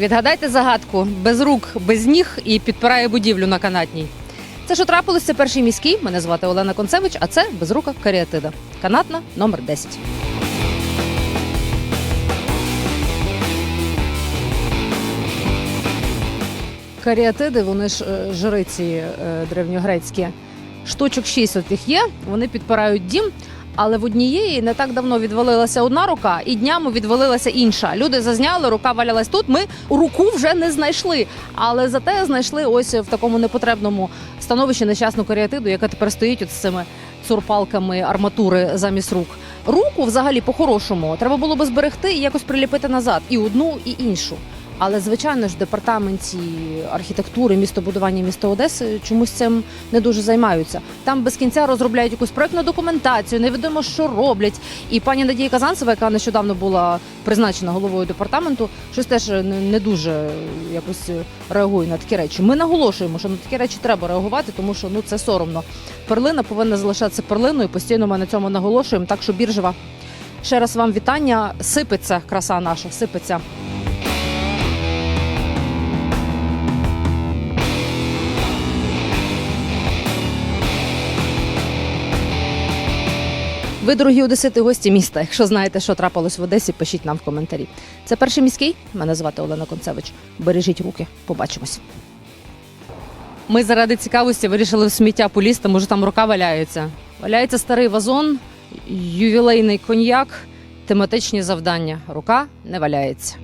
Відгадайте загадку без рук, без ніг і підпирає будівлю на канатній. Це що трапилось, це перший міський. Мене звати Олена Концевич, а це безрука каріатида. Канатна номер 10. Каріатиди, вони ж е, жриці е, древньогрецькі. Штучок 6 от їх є, вони підпирають дім. Але в однієї не так давно відвалилася одна рука, і днями відвалилася інша. Люди зазняли, рука валялась тут. Ми руку вже не знайшли, але зате знайшли ось в такому непотребному становищі нещасну каріатиду, яка тепер стоїть от з цими цурпалками арматури замість рук. Руку, взагалі, по-хорошому, треба було би зберегти і якось приліпити назад, і одну, і іншу. Але звичайно ж, в департаменті архітектури, містобудування міста Одеси чомусь цим не дуже займаються. Там без кінця розробляють якусь проектну документацію, невідомо, що роблять. І пані Надія Казанцева, яка нещодавно була призначена головою департаменту, щось теж не, дуже якось реагує на такі речі. Ми наголошуємо, що на такі речі треба реагувати, тому що ну це соромно. Перлина повинна залишатися перлиною. Постійно ми на цьому наголошуємо. Так що біржева. Ще раз вам вітання. Сипеться краса наша, сипеться. Ви, дорогі одесити, гості міста. Якщо знаєте, що трапилось в Одесі, пишіть нам в коментарі. Це перший міський. Мене звати Олена Концевич. Бережіть руки. Побачимось. Ми заради цікавості вирішили в сміття полізти, може там рука валяється. Валяється старий вазон, ювілейний коньяк, тематичні завдання. Рука не валяється.